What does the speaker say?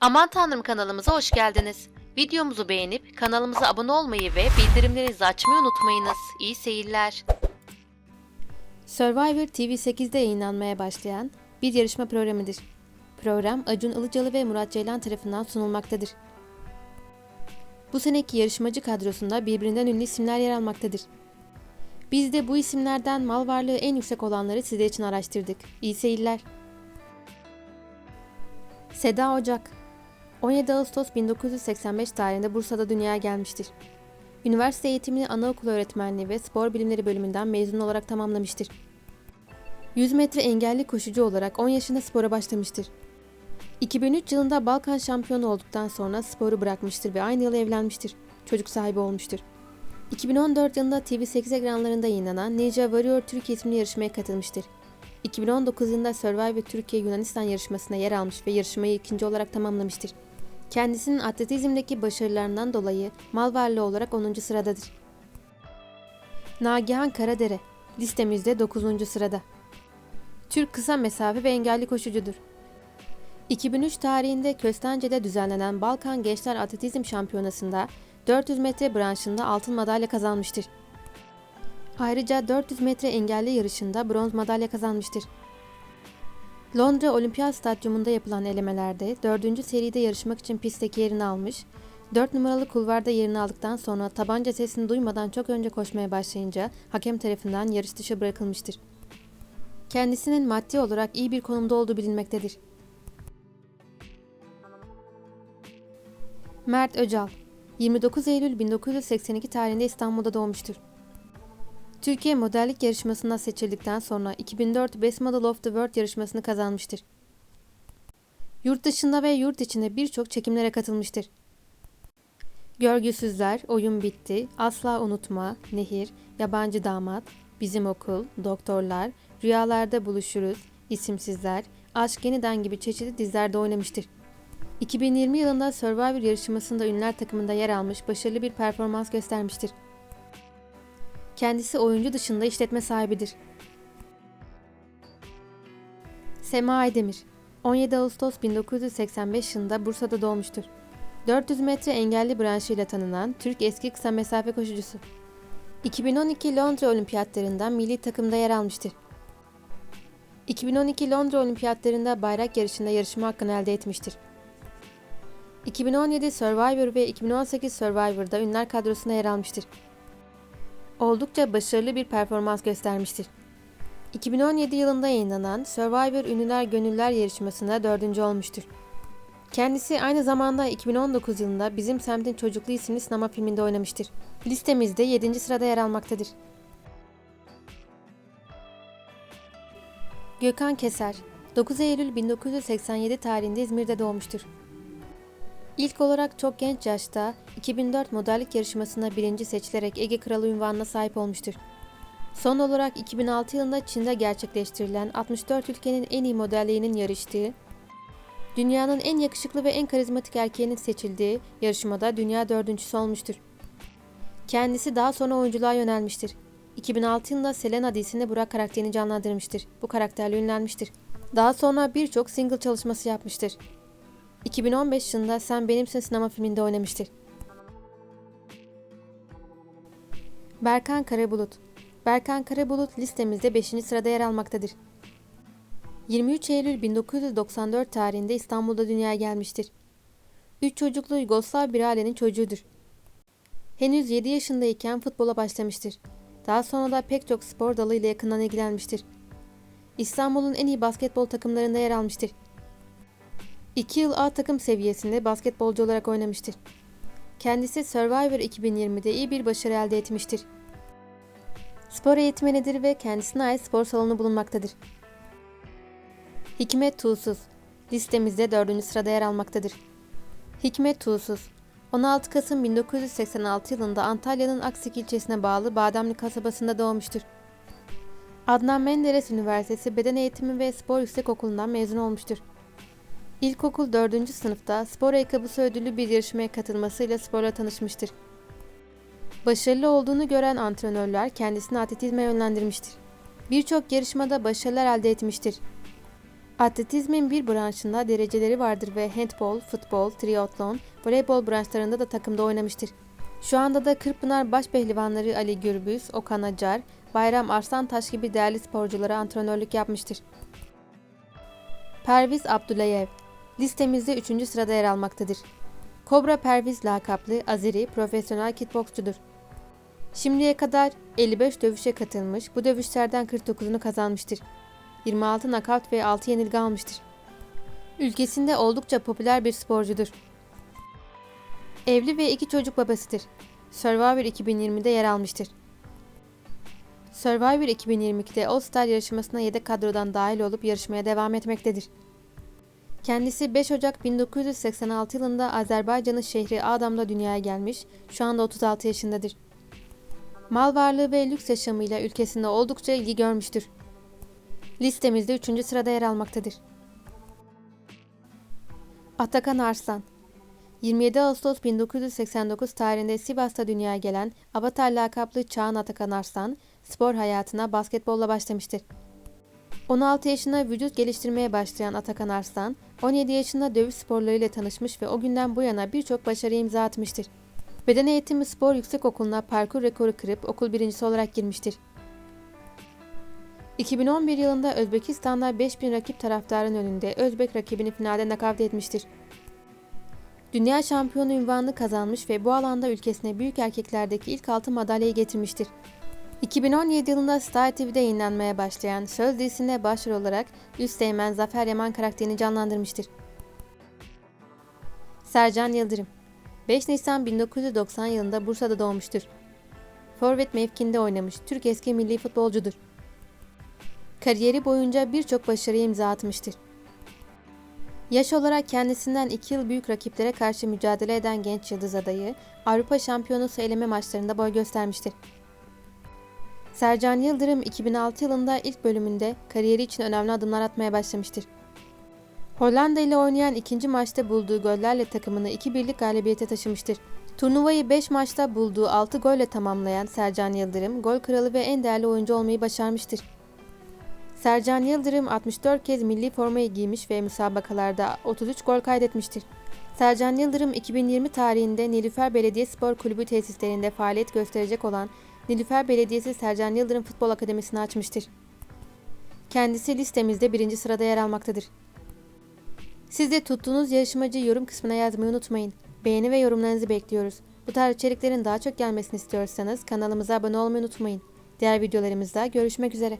Aman Tanrım kanalımıza hoş geldiniz. Videomuzu beğenip kanalımıza abone olmayı ve bildirimlerinizi açmayı unutmayınız. İyi seyirler. Survivor TV8'de yayınlanmaya başlayan bir yarışma programıdır. Program Acun Ilıcalı ve Murat Ceylan tarafından sunulmaktadır. Bu seneki yarışmacı kadrosunda birbirinden ünlü isimler yer almaktadır. Biz de bu isimlerden mal varlığı en yüksek olanları sizler için araştırdık. İyi seyirler. Seda Ocak 17 Ağustos 1985 tarihinde Bursa'da dünyaya gelmiştir. Üniversite eğitimini anaokulu öğretmenliği ve spor bilimleri bölümünden mezun olarak tamamlamıştır. 100 metre engelli koşucu olarak 10 yaşında spora başlamıştır. 2003 yılında Balkan şampiyonu olduktan sonra sporu bırakmıştır ve aynı yıl evlenmiştir. Çocuk sahibi olmuştur. 2014 yılında TV8 ekranlarında yayınlanan Ninja Warrior Türkiye isimli yarışmaya katılmıştır. 2019 yılında Survivor Türkiye Yunanistan yarışmasına yer almış ve yarışmayı ikinci olarak tamamlamıştır. Kendisinin atletizmdeki başarılarından dolayı mal varlığı olarak 10. sıradadır. Nagihan Karadere listemizde 9. sırada. Türk kısa mesafe ve engelli koşucudur. 2003 tarihinde Köstence'de düzenlenen Balkan Gençler Atletizm Şampiyonası'nda 400 metre branşında altın madalya kazanmıştır. Ayrıca 400 metre engelli yarışında bronz madalya kazanmıştır. Londra Olimpiyat Stadyumunda yapılan elemelerde 4. seride yarışmak için pistteki yerini almış, 4 numaralı kulvarda yerini aldıktan sonra tabanca sesini duymadan çok önce koşmaya başlayınca hakem tarafından yarış dışı bırakılmıştır. Kendisinin maddi olarak iyi bir konumda olduğu bilinmektedir. Mert Öcal 29 Eylül 1982 tarihinde İstanbul'da doğmuştur. Türkiye modellik yarışmasına seçildikten sonra 2004 Best Model of the World yarışmasını kazanmıştır. Yurt dışında ve yurt içinde birçok çekimlere katılmıştır. Görgüsüzler, Oyun Bitti, Asla Unutma, Nehir, Yabancı Damat, Bizim Okul, Doktorlar, Rüyalarda Buluşuruz, İsimsizler, Aşk Yeniden gibi çeşitli dizilerde oynamıştır. 2020 yılında Survivor yarışmasında ünlüler takımında yer almış başarılı bir performans göstermiştir. Kendisi oyuncu dışında işletme sahibidir. Sema Aydemir 17 Ağustos 1985 yılında Bursa'da doğmuştur. 400 metre engelli branşıyla tanınan Türk eski kısa mesafe koşucusu. 2012 Londra Olimpiyatlarında milli takımda yer almıştır. 2012 Londra Olimpiyatlarında bayrak yarışında yarışma hakkını elde etmiştir. 2017 Survivor ve 2018 Survivor'da ünlüler kadrosuna yer almıştır. Oldukça başarılı bir performans göstermiştir. 2017 yılında yayınlanan Survivor Ünlüler Gönüller yarışmasında dördüncü olmuştur. Kendisi aynı zamanda 2019 yılında Bizim Semtin Çocukluğu isimli sinema filminde oynamıştır. Listemizde 7. sırada yer almaktadır. Gökhan Keser 9 Eylül 1987 tarihinde İzmir'de doğmuştur. İlk olarak çok genç yaşta 2004 modellik yarışmasında birinci seçilerek Ege Kralı unvanına sahip olmuştur. Son olarak 2006 yılında Çin'de gerçekleştirilen 64 ülkenin en iyi modelliğinin yarıştığı, dünyanın en yakışıklı ve en karizmatik erkeğinin seçildiği yarışmada dünya dördüncüsü olmuştur. Kendisi daha sonra oyunculuğa yönelmiştir. 2006 yılında Selena dizisinde Burak karakterini canlandırmıştır. Bu karakterle ünlenmiştir. Daha sonra birçok single çalışması yapmıştır. 2015 yılında Sen Benimsin sinema filminde oynamıştır. Berkan Karabulut Berkan Karabulut listemizde 5. sırada yer almaktadır. 23 Eylül 1994 tarihinde İstanbul'da dünyaya gelmiştir. Üç çocuklu Yugoslav bir ailenin çocuğudur. Henüz 7 yaşındayken futbola başlamıştır. Daha sonra da pek çok spor dalıyla yakından ilgilenmiştir. İstanbul'un en iyi basketbol takımlarında yer almıştır. 2 yıl A takım seviyesinde basketbolcu olarak oynamıştır. Kendisi Survivor 2020'de iyi bir başarı elde etmiştir. Spor eğitmenidir ve kendisine ait spor salonu bulunmaktadır. Hikmet Tuğsuz listemizde 4. sırada yer almaktadır. Hikmet Tuğsuz 16 Kasım 1986 yılında Antalya'nın Aksik ilçesine bağlı Bademli kasabasında doğmuştur. Adnan Menderes Üniversitesi Beden Eğitimi ve Spor Yüksekokulu'ndan mezun olmuştur. İlkokul 4. sınıfta spor ayakkabısı ödüllü bir yarışmaya katılmasıyla sporla tanışmıştır. Başarılı olduğunu gören antrenörler kendisini atletizme yönlendirmiştir. Birçok yarışmada başarılar elde etmiştir. Atletizmin bir branşında dereceleri vardır ve handbol, futbol, triatlon, voleybol branşlarında da takımda oynamıştır. Şu anda da Kırkpınar Başpehlivanları Ali Gürbüz, Okan Acar, Bayram Arslantaş gibi değerli sporculara antrenörlük yapmıştır. Perviz Abdülayev listemizde 3. sırada yer almaktadır. Kobra Perviz lakaplı Azeri profesyonel kickboksçudur. Şimdiye kadar 55 dövüşe katılmış, bu dövüşlerden 49'unu kazanmıştır. 26 nakavt ve 6 yenilgi almıştır. Ülkesinde oldukça popüler bir sporcudur. Evli ve iki çocuk babasıdır. Survivor 2020'de yer almıştır. Survivor 2022'de All Star yarışmasına yedek kadrodan dahil olup yarışmaya devam etmektedir. Kendisi 5 Ocak 1986 yılında Azerbaycan'ın şehri Adam'da dünyaya gelmiş, şu anda 36 yaşındadır. Mal varlığı ve lüks yaşamıyla ülkesinde oldukça ilgi görmüştür. Listemizde 3. sırada yer almaktadır. Atakan Arslan 27 Ağustos 1989 tarihinde Sivas'ta dünyaya gelen Avatar lakaplı Çağan Atakan Arslan, spor hayatına basketbolla başlamıştır. 16 yaşında vücut geliştirmeye başlayan Atakan Arslan, 17 yaşında dövüş sporlarıyla tanışmış ve o günden bu yana birçok başarı imza atmıştır. Beden Eğitimi Spor Yüksekokulu'na parkur rekoru kırıp okul birincisi olarak girmiştir. 2011 yılında Özbekistan'da 5000 rakip taraftarın önünde Özbek rakibini finalde nakavt etmiştir. Dünya şampiyonu ünvanını kazanmış ve bu alanda ülkesine büyük erkeklerdeki ilk altın madalyayı getirmiştir. 2017 yılında Star TV'de yayınlanmaya başlayan Söz dizisinde başrol olarak Üsteğmen Zafer Yaman karakterini canlandırmıştır. Sercan Yıldırım 5 Nisan 1990 yılında Bursa'da doğmuştur. Forvet mevkinde oynamış Türk eski milli futbolcudur. Kariyeri boyunca birçok başarıya imza atmıştır. Yaş olarak kendisinden 2 yıl büyük rakiplere karşı mücadele eden genç yıldız adayı, Avrupa Şampiyonası eleme maçlarında boy göstermiştir. Sercan Yıldırım 2006 yılında ilk bölümünde kariyeri için önemli adımlar atmaya başlamıştır. Hollanda ile oynayan ikinci maçta bulduğu gollerle takımını 2-1'lik galibiyete taşımıştır. Turnuvayı 5 maçta bulduğu 6 golle tamamlayan Sercan Yıldırım, gol kralı ve en değerli oyuncu olmayı başarmıştır. Sercan Yıldırım 64 kez milli formayı giymiş ve müsabakalarda 33 gol kaydetmiştir. Sercan Yıldırım 2020 tarihinde Nilüfer Belediye Spor Kulübü tesislerinde faaliyet gösterecek olan Nilüfer Belediyesi Sercan Yıldırım Futbol Akademisi'ni açmıştır. Kendisi listemizde birinci sırada yer almaktadır. Siz de tuttuğunuz yarışmacı yorum kısmına yazmayı unutmayın. Beğeni ve yorumlarınızı bekliyoruz. Bu tarz içeriklerin daha çok gelmesini istiyorsanız kanalımıza abone olmayı unutmayın. Diğer videolarımızda görüşmek üzere.